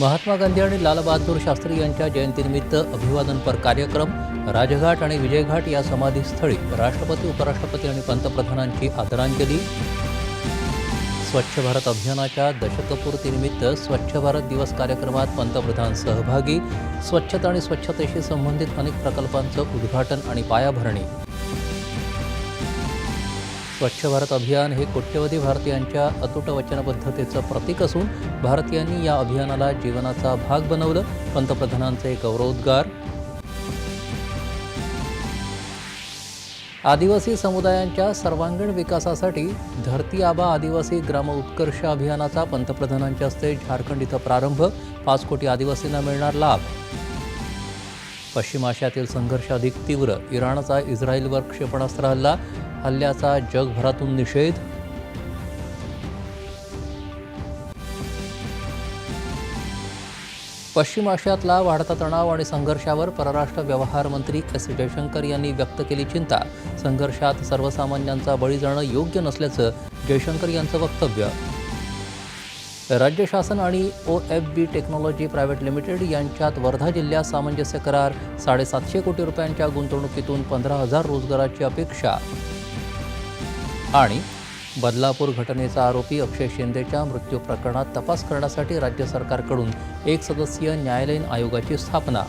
महात्मा गांधी आणि लालबहादूर शास्त्री यांच्या जयंतीनिमित्त अभिवादनपर कार्यक्रम राजघाट आणि विजयघाट या समाधीस्थळी राष्ट्रपती उपराष्ट्रपती आणि पंतप्रधानांची आदरांजली. स्वच्छ भारत अभियानाच्या दशकपूर्तीनिमित्त स्वच्छ भारत दिवस कार्यक्रमात पंतप्रधान सहभागी. स्वच्छता आणि स्वच्छतेशी संबंधित अनेक प्रकल्पांचं उद्घाटन आणि पायाभरणी. स्वच्छ भारत अभियान हे कोट्यवधी भारतीयांच्या अतूट वचनबद्धतेचं प्रतीक असून भारतीयांनी या अभियानाला जीवनाचा भाग बनवलं. पंतप्रधानांचे गौरवोद्गार. आदिवासी समुदायांच्या सर्वांगीण विकासासाठी धरती आबा आदिवासी ग्राम उत्कर्ष अभियानाचा पंतप्रधानांच्या हस्ते झारखंड इथं प्रारंभ. पाच कोटी आदिवासींना मिळणार लाभ. पश्चिम आशियातील संघर्ष अधिक तीव्र. इराणचा इस्रायलवर क्षेपणास्त्र हल्ला. हल्ल्याचा जगभरातून निषेध? पश्चिम आशियातला वाढता तणाव आणि संघर्षावर परराष्ट्र व्यवहार मंत्री एस जयशंकर यांनी व्यक्त केली चिंता. संघर्षात सर्वसामान्यांचा बळी जाणं योग्य नसल्याचं जयशंकर यांचं वक्तव्य. राज्य शासन आणि O F B technology private limited यांच्यात वर्धा जिल्ह्यात सामंजस्य करार साडेसातशे कोटी रुपयांच्या गुंतवणुकीतून पंधरा हजार रोजगाराची अपेक्षा. आणि बदलापूर घटनेचा आरोपी अक्षय शिंदेच्या मृत्यू प्रकरणात तपास करण्यासाठी राज्य सरकारकडून एक सदस्यीय न्यायालयीन आयोगाची स्थापना